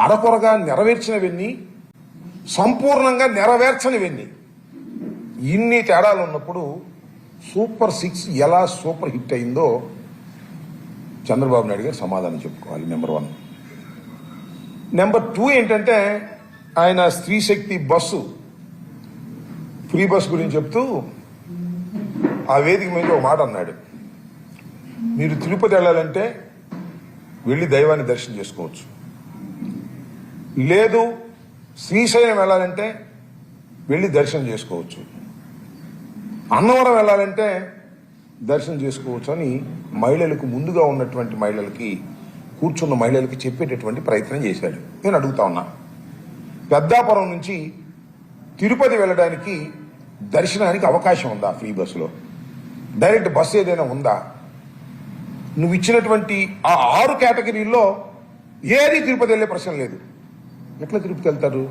అరకొరగా నెరవేర్చినవన్నీ సంపూర్ణంగా నెరవేర్చనివన్నీ. ఇన్ని తేడాలు ఉన్నప్పుడు సూపర్ సిక్స్ ఎలా సూపర్ హిట్ అయిందో చంద్రబాబు నాయుడు గారు సమాధానం చెప్పుకోవాలి నెంబర్ వన్. నెంబర్ టూ ఏంటంటే ఆయన స్త్రీ శక్తి బస్సు. ఫ్రీ బస్ గురించి చెప్తూ ఆ వేదిక మీద ఒక మాట అన్నాడు. మీరు తిరుపతి వెళ్ళాలంటే వెళ్ళి దైవాన్ని దర్శనం చేసుకోవచ్చు. లేదు శ్రీశైలం వెళ్ళాలంటే వెళ్ళి దర్శనం చేసుకోవచ్చు. అన్నవరం వెళ్ళాలంటే దర్శనం చేసుకోవచ్చు అని మహిళలకు ముందుగా ఉన్నటువంటి మహిళలకి కూర్చున్న మహిళలకి చెప్పేటటువంటి ప్రయత్నం చేశాడు. నేను అడుగుతా ఉన్నా. పెద్దాపురం నుంచి తిరుపతి వెళ్ళడానికి దర్శనానికి అవకాశం ఉందా ఫ్రీ బస్సులో? డైరెక్ట్ బస్సు ఏదైనా ఉందా? నువ్వు ఇచ్చినటువంటి ఆ ఆరు కేటగిరీల్లో ఏది తిరుపతి వెళ్ళే ప్రశ్న లేదు. ఎట్లా తిరుపతి వెళ్తారు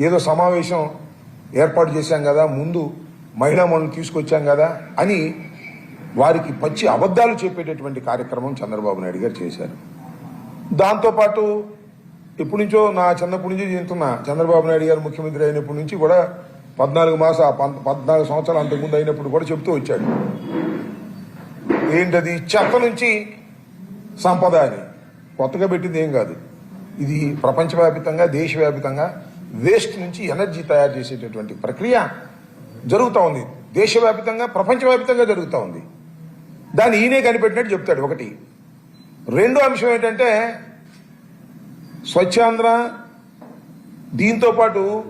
ఏదో సమావేశం ఏర్పాటు చేశాం కదా ముందు మహిళా మనులు తీసుకొచ్చాం కదా అని వారికి పచ్చి అబద్ధాలు చెప్పేటటువంటి కార్యక్రమం చంద్రబాబు నాయుడు గారు చేశారు. దాంతోపాటు ఎప్పటి నుంచో నా చిన్నప్పటి నుంచి చెందుతున్నా చంద్రబాబు నాయుడు గారు ముఖ్యమంత్రి అయినప్పటి నుంచి కూడా పద్నాలుగు మాస పద్నాలుగు సంవత్సరాలు అంతకుముందు అయినప్పుడు కూడా చెప్తూ వచ్చాడు. ఏంటది? చెత్త నుంచి సంపద అని. కొత్తగా పెట్టింది ఏం కాదు. ఇది ప్రపంచవ్యాప్తంగా దేశవ్యాప్తంగా వేస్ట్ నుంచి ఎనర్జీ తయారు చేసేటటువంటి ప్రక్రియ జరుగుతూ ఉంది. దేశవ్యాప్తంగా ప్రపంచవ్యాప్తంగా జరుగుతూ ఉంది. దాన్ని ఈయనే కనిపెట్టినట్టు చెప్తాడు ఒకటి. రెండో అంశం ఏంటంటే స్వచ్ఛాంధ్ర దీంతో పాటు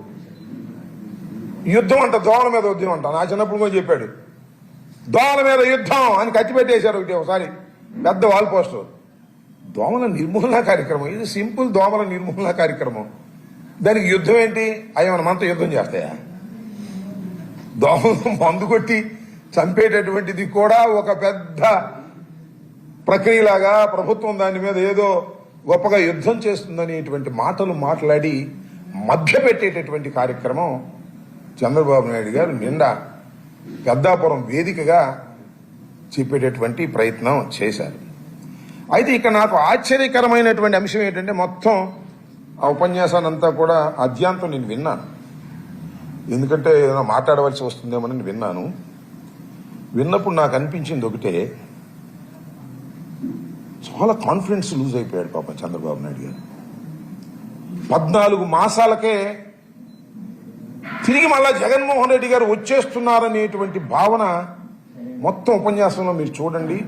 యుద్ధం అంట దోమల మీద యుద్ధం అంట. నా చిన్నప్పుడు కూడా చెప్పాడు. దోమల మీద యుద్ధం అని కత్తి పెట్టేశారు ఒకటి ఒకసారి. పెద్ద వాల్ పోస్టర్. దోమల నిర్మూలన కార్యక్రమం. ఇది సింపుల్ దోమల నిర్మూలన కార్యక్రమం. దానికి యుద్ధం ఏంటి? అవి మన మనతో యుద్ధం చేస్తాయా? దోమలు మందు కొట్టి చంపేటటువంటిది కూడా ఒక పెద్ద ప్రక్రియలాగా ప్రభుత్వం దాని మీద ఏదో గొప్పగా యుద్ధం చేస్తుందనేటువంటి మాటలు మాట్లాడి మధ్య పెట్టేటటువంటి కార్యక్రమం చంద్రబాబు నాయుడు గారు నిండా పెద్దాపురం వేదికగా చెప్పేటటువంటి ప్రయత్నం చేశారు. అయితే ఇక్కడ నాకు ఆశ్చర్యకరమైనటువంటి అంశం ఏంటంటే మొత్తం ఆ ఉపన్యాసాన్ని అంతా కూడా అద్యాంతం నేను విన్నాను. ఎందుకంటే ఏదైనా మాట్లాడవలసి వస్తుందేమో నేను విన్నాను. విన్నప్పుడు నాకు అనిపించింది ఒకటే చాలా కాన్ఫిడెన్స్ లూజ్ అయిపోయాడు పాపం చంద్రబాబు నాయుడు గారు. పద్నాలుగు మాసాలకే తిరిగి మళ్ళా జగన్మోహన్ రెడ్డి గారు వచ్చేస్తున్నారనేటువంటి భావన మొత్తం ఉపన్యాసంలో మీరు చూడండి.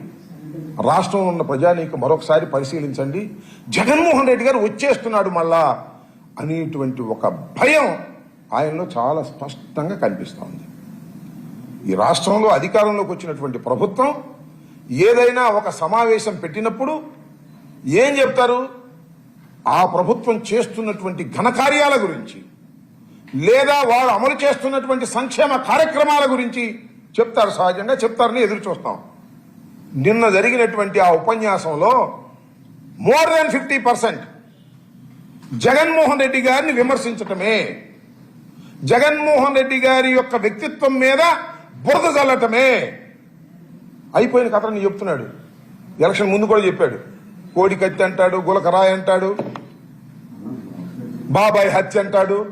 రాష్ట్రంలో ఉన్న ప్రజానీకం మరొకసారి పరిశీలించండి. జగన్మోహన్ రెడ్డి గారు వచ్చేస్తున్నాడు మళ్ళా అనేటువంటి ఒక భయం ఆయనలో చాలా స్పష్టంగా కనిపిస్తూ ఉంది. ఈ రాష్ట్రంలో అధికారంలోకి వచ్చినటువంటి ప్రభుత్వం ఏదైనా ఒక సమావేశం పెట్టినప్పుడు ఏం చెప్తారు? ఆ ప్రభుత్వం చేస్తున్నటువంటి ఘనకార్యాల గురించి లేదా వారు అమలు చేస్తున్నటువంటి సంక్షేమ కార్యక్రమాల గురించి చెప్తారు. సహజంగా చెప్తారని ఎదురు చూస్తాం. నిన్న జరిగినటువంటి ఆ ఉపన్యాసంలో more than fifty percent Jaganmohan Reddy గారిని విమర్శించటమే. జగన్మోహన్ రెడ్డి గారి యొక్క వ్యక్తిత్వం మీద బురద చల్లటమే అయిపోయిన కథని చెప్తున్నాడు. ఎలక్షన్ ముందు కూడా చెప్పాడు. కోడి కత్తి అంటాడు గులకరాయ్ అంటాడు బాబాయ్ హత్య అంటాడు.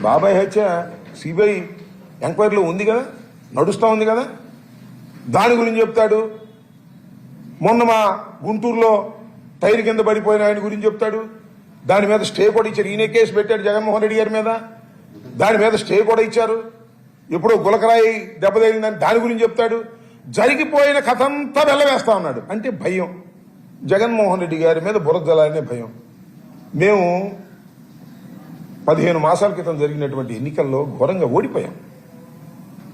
బాబాయ్ హత్య సిబిఐ ఎంక్వైరీలో ఉంది కదా? నడుస్తూ ఉంది కదా? దాని గురించి చెప్తాడు. మొన్న మా గుంటూరులో టైర్ కింద పడిపోయిన ఆయన గురించి చెప్తాడు. దాని మీద స్టే కూడా ఇచ్చారు. ఈయన కేసు పెట్టాడు జగన్మోహన్ రెడ్డి గారి మీద. దాని మీద స్టే కూడా ఇచ్చారు. ఎప్పుడో గులకరాయి దెబ్బతగిలిందని దాని గురించి చెప్తాడు. జరిగిపోయిన కథ అంతా వెళ్ళవేస్తా ఉన్నాడు. అంటే భయం. జగన్మోహన్ రెడ్డి గారి మీద బురదలనే భయం. మేము పదిహేను మాసాల క్రితం జరిగినటువంటి ఎన్నికల్లో ఘోరంగా ఓడిపోయాం.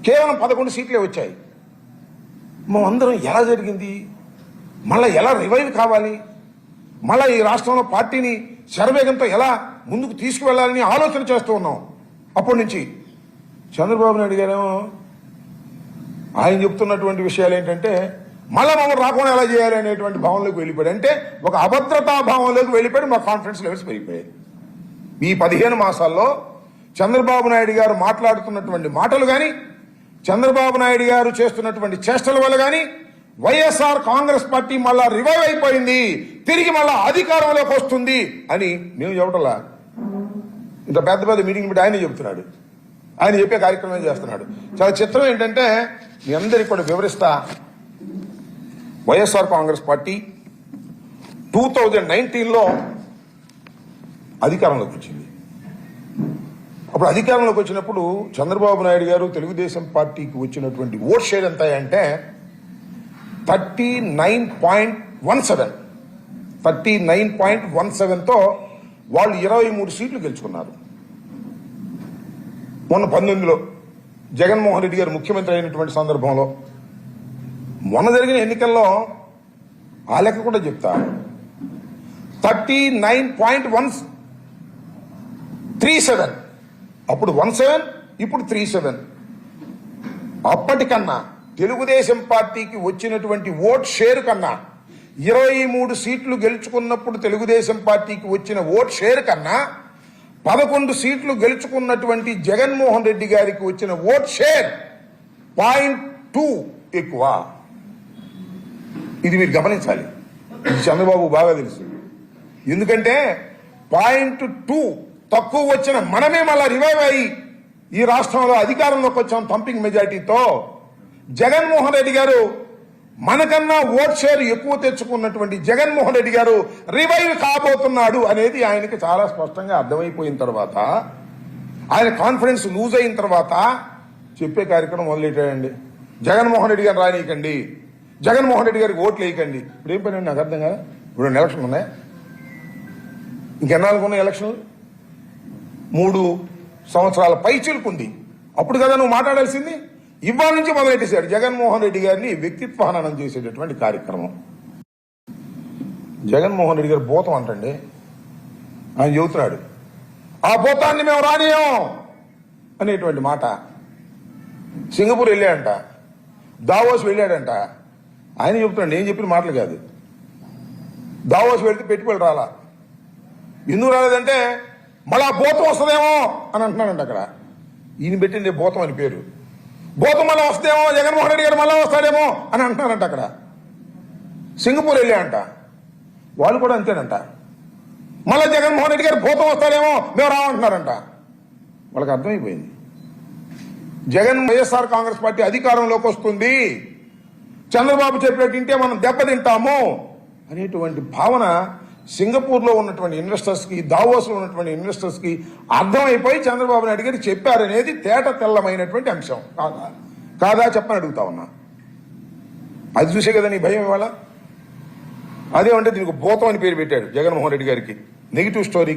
కేవలం పదకొండు సీట్లే వచ్చాయి. మేమందరం ఎలా జరిగింది? మళ్ళీ ఎలా రివైవ్ కావాలి? మళ్ళీ ఈ రాష్ట్రంలో పార్టీని శరవేగంతో ఎలా ముందుకు తీసుకువెళ్ళాలని ఆలోచన చేస్తూ ఉన్నాం. అప్పటి నుంచి చంద్రబాబు నాయుడు గారేమో ఆయన చెప్తున్నటువంటి విషయాలు ఏంటంటే మళ్ళీ మమ్మల్ని రాకుండా ఎలా చేయాలి అనేటువంటి భావంలోకి వెళ్ళిపోయాడు. అంటే ఒక అభద్రతా భావంలోకి వెళ్ళిపోయాడు మా కాన్ఫిడెన్స్ లెవెల్స్ పెరిగిపోయాయి. ఈ పదిహేను మాసాల్లో చంద్రబాబు నాయుడు గారు మాట్లాడుతున్నటువంటి మాటలు కానీ చంద్రబాబు నాయుడు గారు చేస్తున్నటువంటి చేష్టల వల్ల కానీ వైఎస్ఆర్ కాంగ్రెస్ పార్టీ మళ్ళా రివైవ్ అయిపోయింది. తిరిగి మళ్ళా అధికారంలోకి వస్తుంది అని మేము చెప్పటలా? ఇంత పెద్ద పెద్ద మీటింగ్ పెట్టి ఆయన చెబుతున్నాడు. ఆయన చెప్పే కార్యక్రమం చేస్తున్నాడు? చాలా చిత్రం ఏంటంటే మీ అందరికి కూడా వివరిస్తా. YSR Congress party two thousand నైన్టీన్లో అధికారంలోకి వచ్చింది. అప్పుడు అధికారంలోకి వచ్చినప్పుడు చంద్రబాబు నాయుడు గారు తెలుగుదేశం పార్టీకి వచ్చినటువంటి ఓట్ షేర్ ఎంత అంటే thirty nine point one seven. Thirty nine point one సెవెన్తో వాళ్ళు ఇరవై మూడు సీట్లు గెలుచుకున్నారు. మొన్న పంతొమ్మిదిలో జగన్మోహన్ రెడ్డి గారు ముఖ్యమంత్రి అయినటువంటి సందర్భంలో మొన్న జరిగిన ఎన్నికల్లో ఆ లెక్క కూడా చెప్తా. Thirty nine point one three seven. అప్పుడు వన్ సెవెన్ ఇప్పుడు త్రీ సెవెన్. అప్పటికన్నా తెలుగుదేశం పార్టీకి వచ్చినటువంటి ఓట్ షేర్ కన్నా ఇరవై మూడు సీట్లు గెలుచుకున్నప్పుడు తెలుగుదేశం పార్టీకి వచ్చిన ఓట్ షేర్ కన్నా పదకొండు సీట్లు గెలుచుకున్నటువంటి జగన్మోహన్ రెడ్డి గారికి వచ్చిన ఓట్ షేర్ పాయింట్ టూ ఎక్కువ. ఇది మీరు గమనించాలి. ఇది చంద్రబాబు బాగా తెలుసు. ఎందుకంటే పాయింట్ టూ తక్కువ వచ్చిన మనమే మళ్ళా రివైవ్ అయ్యి ఈ రాష్ట్రంలో అధికారంలోకి వచ్చాం థంపింగ్ మెజార్టీతో జగన్మోహన్ రెడ్డి గారు మనకన్నా ఓట్ షేర్ ఎక్కువ తెచ్చుకున్నటువంటి జగన్మోహన్ రెడ్డి గారు రివైవ్ కాబోతున్నాడు అనేది ఆయనకి చాలా స్పష్టంగా అర్థమైపోయిన తర్వాత ఆయన కాన్ఫిడెన్స్ లూజ్ అయిన తర్వాత చెప్పే కార్యక్రమం మొదలెట్టాడండి. జగన్మోహన్ రెడ్డి గారు రానియకండి. జగన్మోహన్ రెడ్డి గారికి ఓట్లు వేయకండి. ఇప్పుడు ఏం పని నాకు అర్థం కదా ఇప్పుడు ఎలక్షన్లు ఉన్నాయి. ఇంకెన్నాళ్ళకున్నాయి ఎలక్షన్లు? మూడు సంవత్సరాల పై చిలుకుంది. అప్పుడు కదా నువ్వు మాట్లాడాల్సింది? ఇవాళ నుంచి మొదలెట్టేశాడు జగన్మోహన్ రెడ్డి గారిని వ్యక్తిత్వ హననం చేసేటటువంటి కార్యక్రమం. జగన్మోహన్ రెడ్డి గారు భూతం అంటండి. ఆయన చెబుతున్నాడు ఆ భూతాన్ని మేము రానియం అనేటువంటి మాట. సింగపూర్ వెళ్ళాడంట. దావోస్ వెళ్ళాడంట. ఆయన చెబుతున్నాడు నేను చెప్పిన మాటలు కాదు. దావోస్ వెళ్తే పెట్టుబడి రాలా. ఎందుకు రాలేదంటే మళ్ళా భూతం వస్తుందేమో అని అంటున్నాడంట అక్కడ. ఈయన పెట్టింది భూతం అని పేరు. భూతం మళ్ళీ వస్తుందేమో జగన్మోహన్ రెడ్డి గారు మళ్ళీ వస్తాడేమో అని అంటున్నారంట అక్కడ. సింగపూర్ వెళ్ళాడంట. వాళ్ళు కూడా అంతేనంట. మళ్ళా జగన్మోహన్ రెడ్డి గారు భూతం వస్తాడేమో మేము రామంటున్నారంట వాళ్ళకి అర్థమైపోయింది. జగన్ వైఎస్ఆర్ కాంగ్రెస్ పార్టీ అధికారంలోకి వస్తుంది. చంద్రబాబు చెప్పినట్టు వింటే మనం దెబ్బతింటాము అనేటువంటి భావన సింగపూర్లో ఉన్నటువంటి ఇన్వెస్టర్స్కి దావోస్లో ఉన్నటువంటి ఇన్వెస్టర్స్కి అర్థమైపోయి చంద్రబాబు నాయుడు గారు చెప్పారనేది తేట తెల్లమైనటువంటి అంశం. కాదా? కాదా చెప్పని అడుగుతా ఉన్నా. అది చూసే కదా నీ భయం ఇవాళ? అదేమంటే దీనికి భూతం అని పేరు పెట్టాడు జగన్మోహన్ రెడ్డి గారికి. Negative story